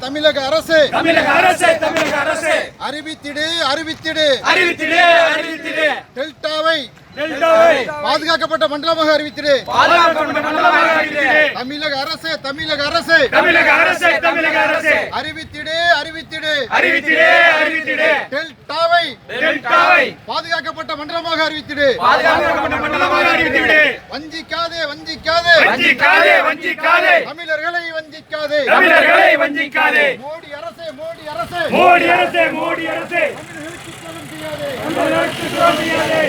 தமிழக அரசு. தமிழக அரசு தமிழக அரசு. அறிவித்திடு அறிவித்திடு. அறிவித்திடு அறிவித்திடு. டெல்டாவை டெல்டாவை பாதுகாக்கப்பட்ட மண்டலமாக அறிவித்திடு தமிழக அரசு தமிழக அரசு. தமிழக அரசு தமிழக அரசு. அறிவித்திடு அறிவித்திடு. அறிவித்திடு அறிவித்திடு. டெல்டாவை டெல்டாவை பாதுகாக்கப்பட்ட மண்டலமாக அறிவித்திடு. பாதுகாக்கப்பட்ட மண்டலமாக அறிவித்திடு. வஞ்சிக்காதே வஞ்சிக்காதே. வஞ்சிக்காதே வஞ்சிக்காதே. தமிழர்களை வஞ்சிக்காதே. தமிழர்களை வஞ்சிக்காதே. மோடி அரசே மோடி அரசே. மோடி அரசு மோடி அரசு. தமிழர்களுக்கு துரோகம் செய்யாதே.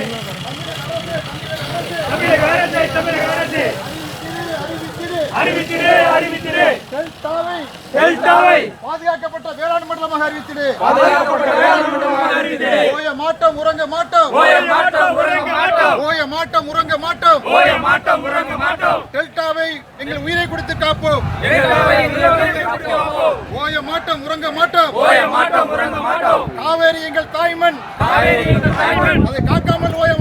தமிழக அரசு தமிழக அரசு அறிவித்திடு அறிவித்திடு டெல்டாவை டெல்டாவை பாதுகாக்கப்பட்ட வேளாண் மண்டலமாக அறிவித்திடு. பாதுகாக்கப்பட்ட வேளாண் மண்டலமாக அறிவித்திடு. ஓய மாட்டோம் உறங்க மாட்டோம். ஓய மாட்டோம் உறங்க மாட்டோம். ஓய மாட்டோம் உறங்க மாட்டோம். ஓய மாட்டோம் உறங்க மாட்டோம். டெல்டாவை எங்கள் உயிரை கொடுத்து காப்போம். டெல்டாவை காப்போம். ஓய மாட்டோம் உறங்க மாட்டோம். ஓய மாட்டோம் உறங்க மாட்டோம். காவேரி எங்கள் தாய்மண் காவேரி எங்கள் தாய்மண் அதை காக்காமல் ஓய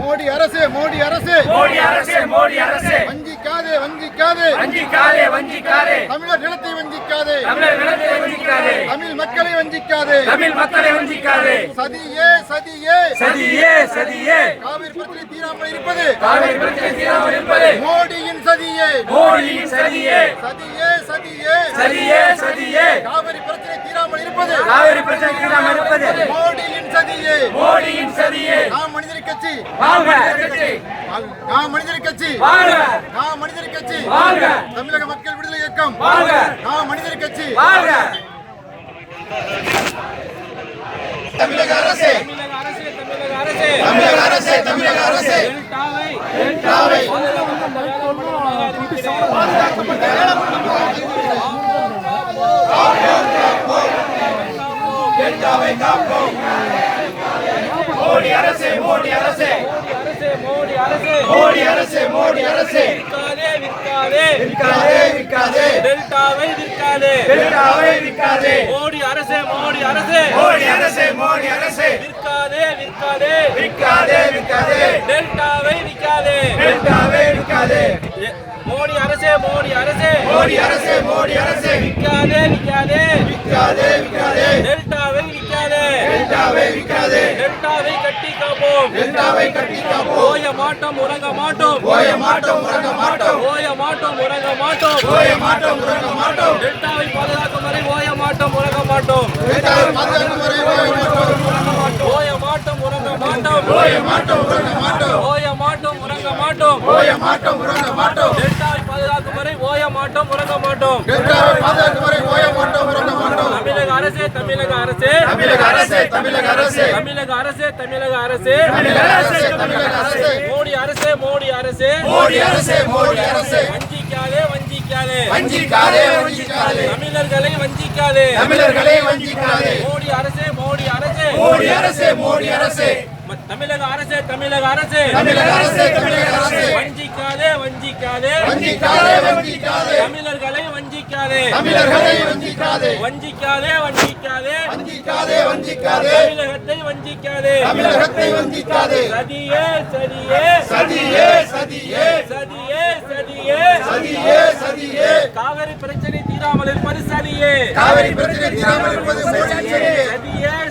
மோடி அரசு மோடி அரசு. மோடி அரசு மோடி அரசு. வஞ்சிக்காதே வஞ்சிக்காதே. வஞ்சிக்காதே வஞ்சிக்காதே. தமிழர் நிலத்தை வஞ்சிக்காதே. தமிழர் நிலத்தை வஞ்சிக்காதே. தமிழ் மக்களை வஞ்சிக்காதே. தமிழ் மக்களை வஞ்சிக்காதே. சதியே சதியே. சதியே சதியே. காவிரி பிரச்சனை தீராமல் இருப்பது. காவிரி பிரச்சனை தீராமல் இருப்பது. மோடியின் சதியே. மோடியின் சதியே. சதியே சதியே. சதியே சதியே. காவிரி பிரச்சனை இருப்பது. காவிரி பிரச்சனை தீராமல் இருப்பது. மோடியின் சதியே. மோடியின் சதியே. நாம் மனிதர் கட்சி. வாங்க கட்சி. நாம் மனிதர் கட்சி. வாங்க நாம் மனிதர் கட்சி. வாங்க தமிழக மக்கள் விடுதலை இயக்கம். வாங்க நாம் மனிதர் கட்சி. வாங்க தமிழக அரசு. தமிழக அரசு தமிழக அரசு. டெல்டாவை. மோடி அரசு மோடி அரசு மோடி அரசு. மோடி அரசு மோடி அரசு. விற்காதே விற்காதே. டெல்டாவை விற்காதே. டெல்டாவை விற்காதே. மோடி அரசே மோடி அரசே. மோடி அரசு மோடி அரசு. விற்காதே விற்காதே. விற்காதே விற்காதே. டெல்டாவை விற்காதே. டெல்டாவை விற்காதே. மோடி அரசே மோடி அரசே. மோடி அரசு மோடி அரசு. விற்காதே விற்காதே. விற்காதே விற்காதே. மாட்டோம் உறங்க மாட்டோம் ஓய மாட்டோம் உறங்க மாட்டோம் ஓய மாட்டோம் உறங்க மாட்டோம் ஓய மாட்டோம் உறங்க மாட்டோம் டெல்டாவை பாதுகாக்கும் வரை ஓய மாட்டோம் உறங்க மாட்டோம் டெல்டாவை பாதுகாக்கும் வரை ஓய மாட்டோம் ஓய மாட்டோம் உறங்க மாட்டோம் ஓய மாட்டோம் உறங்க மாட்டோம் ஓய மாட்டோம் உறங்க மாட்டோம் ஓய மாட்டோம் உறங்க மாட்டோம் டெல்டாவை பாதுகாக்கும் வரை ஓய மாட்டோம் உறங்க மாட்டோம் டெல்டாவை பாதுகாக்கும் வரை ஓய மாட்டோம் உறங்க மாட்டோம் தமிழக அரசே தமிழக அரசே தமிழக அரசு தமிழக அரசு தமிழக அரசே தமிழக அரசே தமிழக அரசு தமிழக அரசு மோடி அரசே மோடி அரசே மோடி அரசு மோடி அரசு. வஞ்சிக்காதே வஞ்சிக்காதே. வஞ்சிக்காதே வஞ்சிக்காதே. தமிழர்களை வஞ்சிக்காதே. தமிழர்களை வஞ்சிக்காதே. மோடி அரசே மோடி அரசே. மோடி அரசு மோடி அரசு. தமிழக அரசே தமிழக அரசே. தமிழக அரசு தமிழக அரசு. வஞ்சிக்காதே வஞ்சிக்காதே. வஞ்சிக்காதே வஞ்சிக்காதே. தமிழர்களை வஞ்சிக்காதே தமிழர்களை வஞ்சிக்காதே. வஞ்சிக்காதே வஞ்சிக்காதே. வஞ்சிக்காதே வஞ்சிக்காதே. தமிழகத்தை வஞ்சிக்காதே. தமிழகத்தை வஞ்சிக்காதே. சதியே சதியே. சதியே சதியே. சதியே சதியே. சதியே சதியே. காவிரி பிரச்சனை தீராமல் இருப்பது சதியே. காவிரி பிரச்சனை தீராமல் இருப்பது சதியே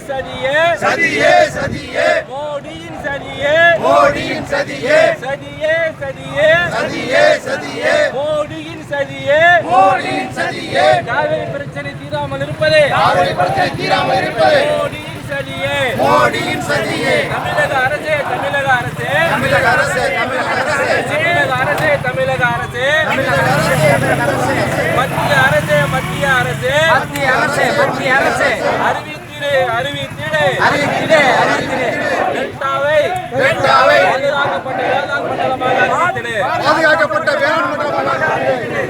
சதியே. சதியே சதியே. மோடியின் சதியே. மோடியின் சதியே. சதியே சதியே. சதியே சதியே. மோடியின் சதியே. மோடியின் சதியே. காவிரி பிரச்சனை தீராமல் இருப்பதே. காவிரி பிரச்சனை தீராமல் இருப்பது. மோடியின் சதியே. மோடியின் சதியே. தமிழக அரசே தமிழக அரசே. தமிழக அரசு தமிழக அரசு. தமிழக அரசே தமிழக அரசே. தமிழக அரசு மத்திய அரசே மத்திய அரசே. மத்திய அரசு மத்திய அரசு. அறிவித்திடு அறிவித்திடு. அறிவித்திடு அறிவித்திடு. டெல்டாவை டெல்டாவை. பாதுகாக்கப்பட்ட வேளாண் மண்டலமாக அறிவித்திடு மண்டலமாக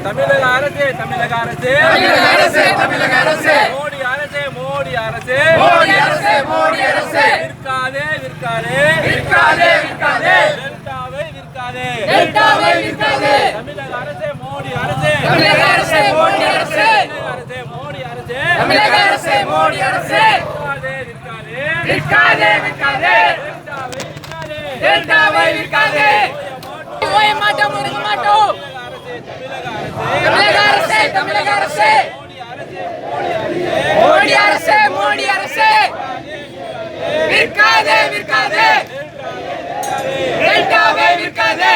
தமிழக அரசே தமிழக அரசே. தமிழக அரசு தமிழக அரசு மோடி அரசே மோடி அரசே. மோடி அரசு மோடி அரசு விற்காதே விற்காதே. விற்காதே விற்காதே டெல்டாவை விற்காதே. டெல்டாவை விற்காதே தமிழக அரசே மோடி அரசே. தமிழக அரசு மோடி அரசு. அரசே மோடி அரசே தமிழக அரசு மோடி அரசு விற்காதே விற்காதே. விற்காதே விற்காதே. டெல்டாவை விற்காதே. ஓய மாட்டோம் ஓய மாட்டோம். தமிழக அரசே தமிழக அரசே. மோடி அரசே மோடி அரசே. விற்காதே விற்காதே. டெல்டாவை விற்காதே.